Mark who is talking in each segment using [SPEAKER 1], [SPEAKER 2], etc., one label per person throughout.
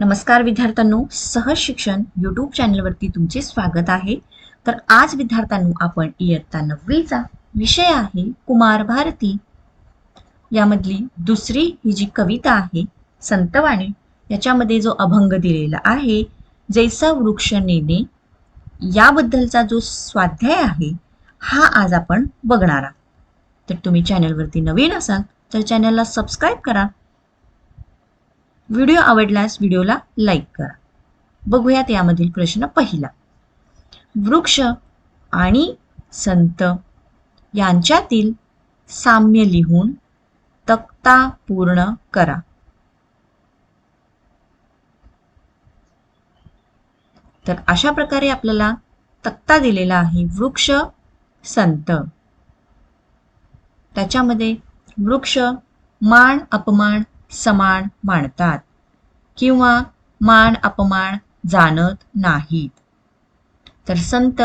[SPEAKER 1] नमस्कार विद्यार्थ्यांनो सहज शिक्षण यूट्यूब चॅनलवरती तुमचे स्वागत आहे. तर आज विद्यार्थ्यांनो आपण इयत्ता नववीचा विषय आहे कुमार भारती. यामधली दुसरी ही जी कविता आहे संतवाणी याच्यामध्ये जो अभंग दिलेला आहे जैसा वृक्ष नेणे याबद्दलचा जो स्वाध्याय आहे हा आज आपण बघणार आहोत. तर तुम्ही चॅनलवरती नवीन असाल तर चॅनलला सबस्क्राईब करा व्हिडिओ आवडल्यास व्हिडिओला लाईक करा. बघूयात यामधील प्रश्न पहिला. वृक्ष आणि संत यांच्यातील साम्य लिहून तक्ता पूर्ण करा. तर अशा प्रकारे आपल्याला तक्ता दिलेला आहे वृक्ष संत. त्याच्यामध्ये वृक्ष मान अपमान समान मानतात किंवा मान अपमान जाणत नाहीत. तर संत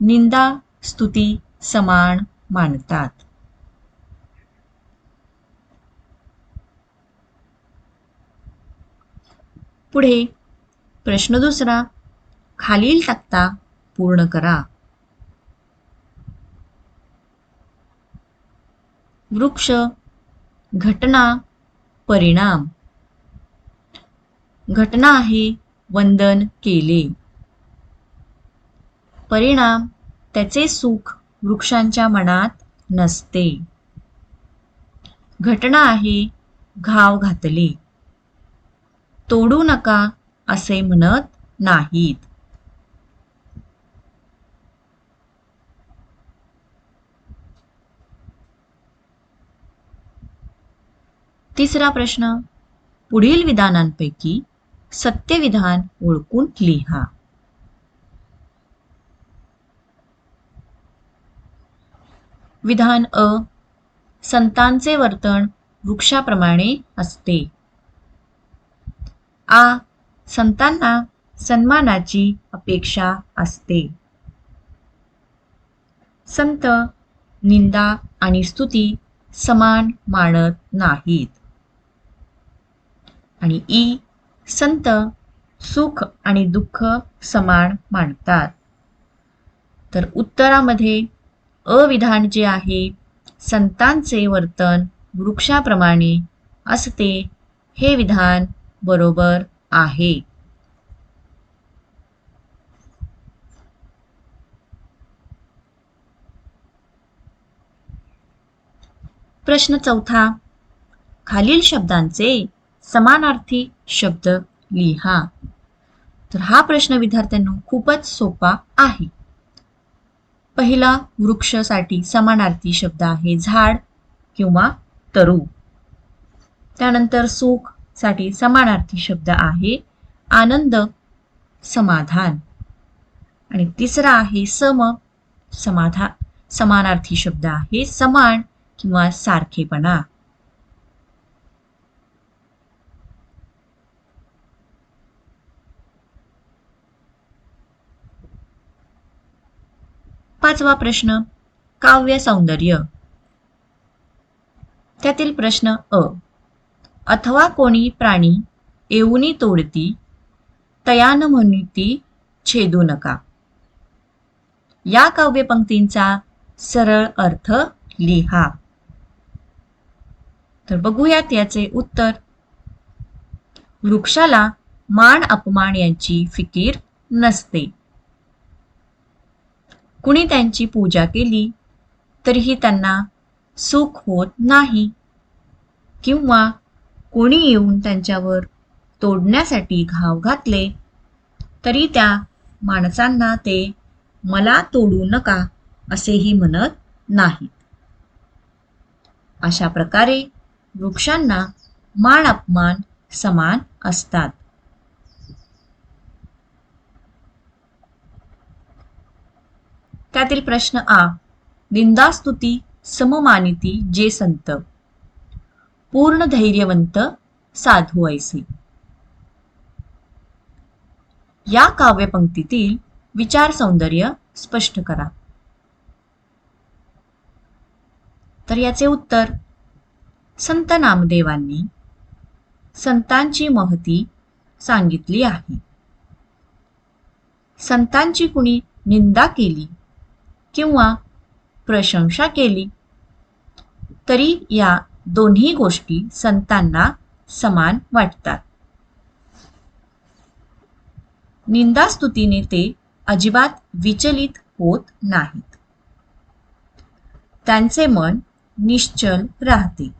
[SPEAKER 1] निंदा स्तुती समान मानतात. पुढे प्रश्न दुसरा खालील तक्ता पूर्ण करा. वृक्ष घटना परिणाम. घटना आहे वंदन केले. परिणाम त्याचे सुख वृक्षांच्या मनात नसते. घटना आहे घाव घातले. तोडू नका असे म्हणत नाहीत. तिसरा प्रश्न. पुढील विधानांपैकी सत्यविधान ओळखून लिहा. विधान अ. संतांचे वर्तन वृक्षाप्रमाणे असते. आ. संतांना सन्मानाची अपेक्षा असते. संत निंदा आणि स्तुती समान मानत नाहीत. आणि ई संत सुख आणि दुःख समान मानतात. तर उत्तरामध्ये अविधान जे आहे संतांचे वर्तन वृक्षाप्रमाणे असते हे विधान बरोबर आहे. प्रश्न चौथा खालील शब्दांचे समानार्थी शब्द लिहा. तर हा प्रश्न विद्यार्थ्यांनो खूपच सोपा आहे. पहिला वृक्षसाठी समानार्थी शब्द आहे झाड किंवा तरू. त्यानंतर सुखसाठी समानार्थी शब्द आहे आनंद समाधान. आणि तिसरा आहे सम समाधा समानार्थी शब्द आहे समान किंवा सारखेपणा. पाचवा प्रश्न काव्य सौंदर्य. त्यातील प्रश्न अ. अथवा कोणी प्राणी येऊनी तोडती तयान म्हणती छेदू नका. या काव्यपंक्तींचा सरळ अर्थ लिहा. तर बघूयात याचे उत्तर. वृक्षाला मान अपमान यांची फिकीर नसते. कुणी त्यांची पूजा केली तरीही त्यांना सुख होत नाही. किंवा कोणी येऊन त्यांच्यावर तोडण्यासाठी घाव घातले तरी त्या माणसांना ते मला तोडू नका असेही म्हणत नाहीत. अशा प्रकारे वृक्षांना मान अपमान समान असतात. त्यातील प्रश्न आ. निंदास्तुती सममानिती जे संत. पूर्ण धैर्यवंत साधू ऐसे. या काव्यपंक्तीतील विचार सौंदर्य स्पष्ट करा. तर याचे उत्तर. संत नामदेवांनी संतांची महती सांगितली आहे. संतांची कुणी निंदा केली? किंवा प्रशंसा केली. तरी या दोन्ही गोष्टी संतांना समान वाटतात. निंदास्तुतीने ते अजिबात विचलित होत नाहीत. त्यांचे मन निश्चल राहते.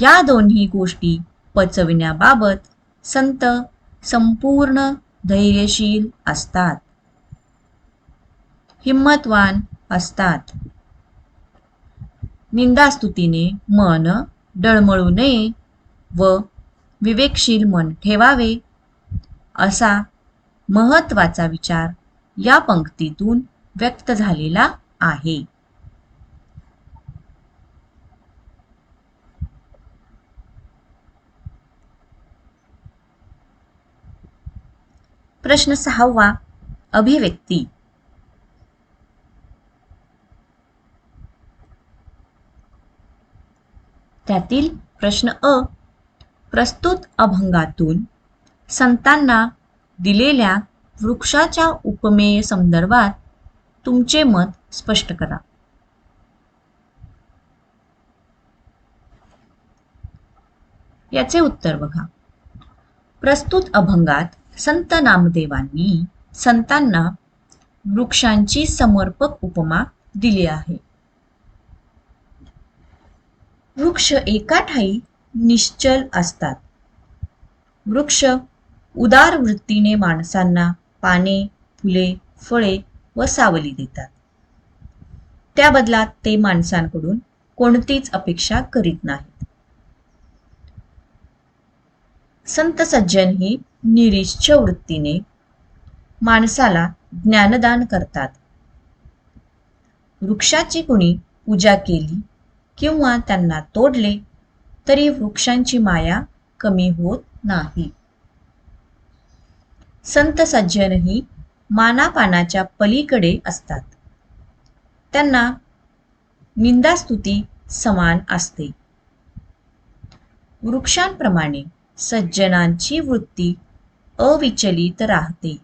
[SPEAKER 1] या दोन्ही गोष्टी पचविण्याबाबत संत संपूर्ण धैर्यशील असतात. हिम्मतवान असतात. निंदास्तुतीने मन डळमळू नये व विवेकशील मन ठेवावे असा महत्त्वाचा विचार या पंक्तीतून व्यक्त झालेला आहे. प्रश्न सहावा. अभिव्यक्ती. त्यातील प्रश्न अ. प्रस्तुत अभंगातून संतांना दिलेल्या वृक्षाच्या उपमेय संदर्भात तुमचे मत स्पष्ट करा. याचे उत्तर बघा. प्रस्तुत अभंगात संत नामदेवांनी संतांना वृक्षांची समर्पक उपमा दिली आहे. वृक्ष एका ठाई निश्चल असतात. वृक्ष उदार वृत्तीने माणसांना पाने फुले फळे व सावली देतात. त्या बदलात ते माणसांकडून कोणतीच अपेक्षा करीत नाहीत. संत सज्जन ही निरिच्छ वृत्तीने माणसाला ज्ञानदान करतात. वृक्षाची कुणी पूजा केली किंवा त्यांना तोडले तरी वृक्षांची माया कमी होत नाही. संत सज्जनही मानापानाच्या पलीकडे असतात. त्यांना निंदास्तुती समान असते. वृक्षांप्रमाणे सज्जनांची वृत्ती अविचलित राहते.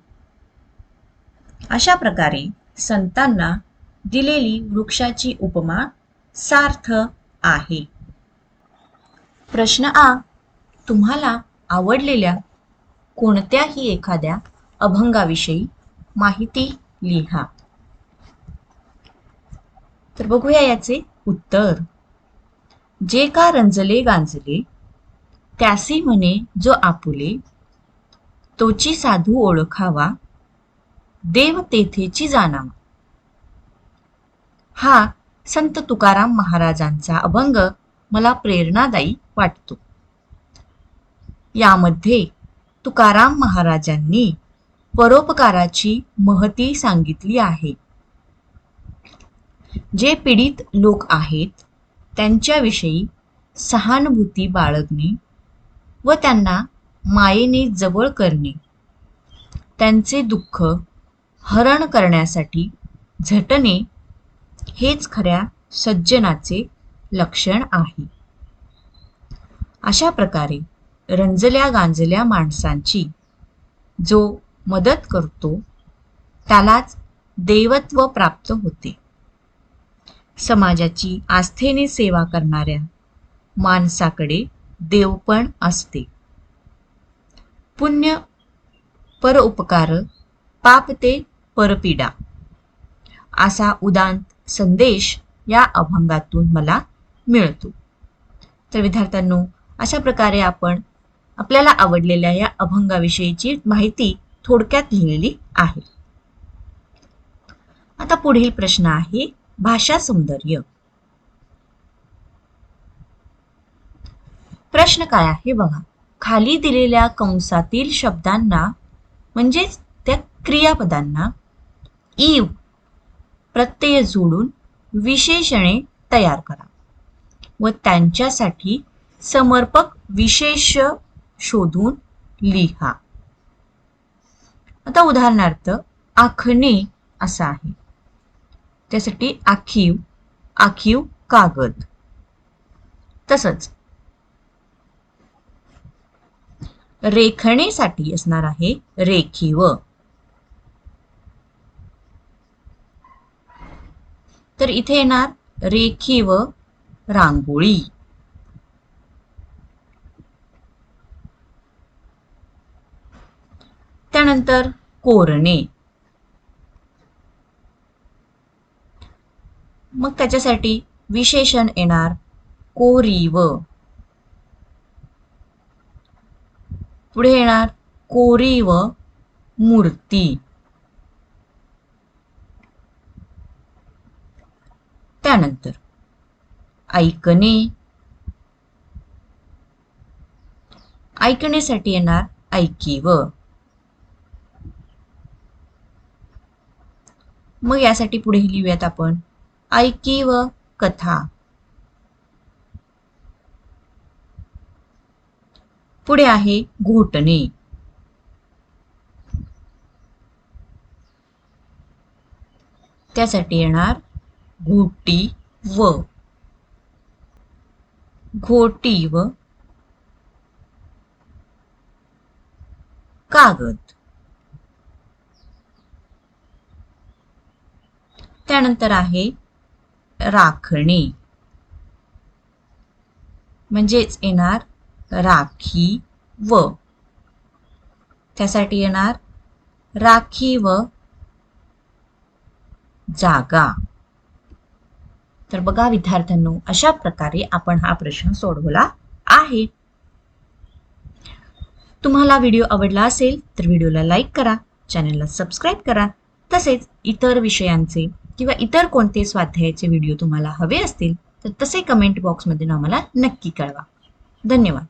[SPEAKER 1] अशा प्रकारे संतांना दिलेली वृक्षाची उपमा सार्थ आहे. प्रश्न आ. तुम्हाला आवडलेल्या कोणत्याही एखाद्या अभंगाविषयी माहिती लिहा. तर बघूया याचे उत्तर. जे का रंजले गांजले त्यासी म्हणे जो आपुले तोची साधू ओळखावा देव तेथेची जाणावा. हा संत तुकाराम महाराजांचा अभंग मला प्रेरणादायी वाटतो. यामध्ये तुकाराम महाराजांनी परोपकाराची महती सांगितली आहे. जे पीडित लोक आहेत त्यांच्याविषयी सहानुभूती बाळगणे व त्यांना मायेने जवळ करणे त्यांचे दुःख हरण करण्यासाठी झटणे हेच खऱ्या सज्जनाचे लक्षण आहे. अशा प्रकारे रंजल्या गांजल्या माणसांची जो मदत करतो त्यालाच देवत्व प्राप्त होते. समाजाची आस्थेने सेवा करणाऱ्या माणसाकडे देवपण असते. पुण्य परोपकार पाप ते परपीडा असा उदांत संदेश या अभंगातून मला मिळतो. तर विद्यार्थ्यांनो अशा प्रकारे आपण आपल्याला आवडलेल्या या अभंगाविषयीची माहिती थोडक्यात लिहिलेली आहे. आता पुढील प्रश्न आहे भाषा सौंदर्य. प्रश्न काय आहे बघा खाली दिलेल्या कंसातील शब्दांना म्हणजेच त्या क्रियापदांना ईव प्रत्यय जोडून विशेषणे तयार करा व त्यांच्यासाठी समर्पक विशेष शोधून लिहा. आता उदाहरणार्थ आखणे असं आहे. त्यासाठी आखीव आखीव कागद. तसंच रेखणेसाठी असणार आहे रेखीव. तर इथे येणार रेखीव रांगोळी. त्यानंतर कोरणे. मग त्याच्यासाठी विशेषण येणार कोरीव पुढे येणार कोरीव मूर्ती. त्यानंतर. ऐकणे. ऐकण्यासाठी येणार ऐकीव मग यासाठी पुढे लिहूयात आपण. ऐकीव कथा. पुढे आहे घोटणे. त्यासाठी येणार घोटी व. घोटी व. कागद. त्यानंतर आहे राखणे. म्हणजेच येणार राखी व. त्यासाठी येणार राखी व जागा. तर बघा विद्यार्थ्यांनो अशा प्रकारे आपण हा प्रश्न सोडवला आहे. तुम्हाला व्हिडिओ आवडला असेल तर व्हिडिओला लाईक करा चॅनलला सबस्क्राईब करा. तसेच इतर विषयांचे किंवा इतर कोणते स्वाध्यायाचे व्हिडिओ तुम्हाला हवे असतील तर तसे कमेंट बॉक्समधून आम्हाला नक्की कळवा. धन्यवाद.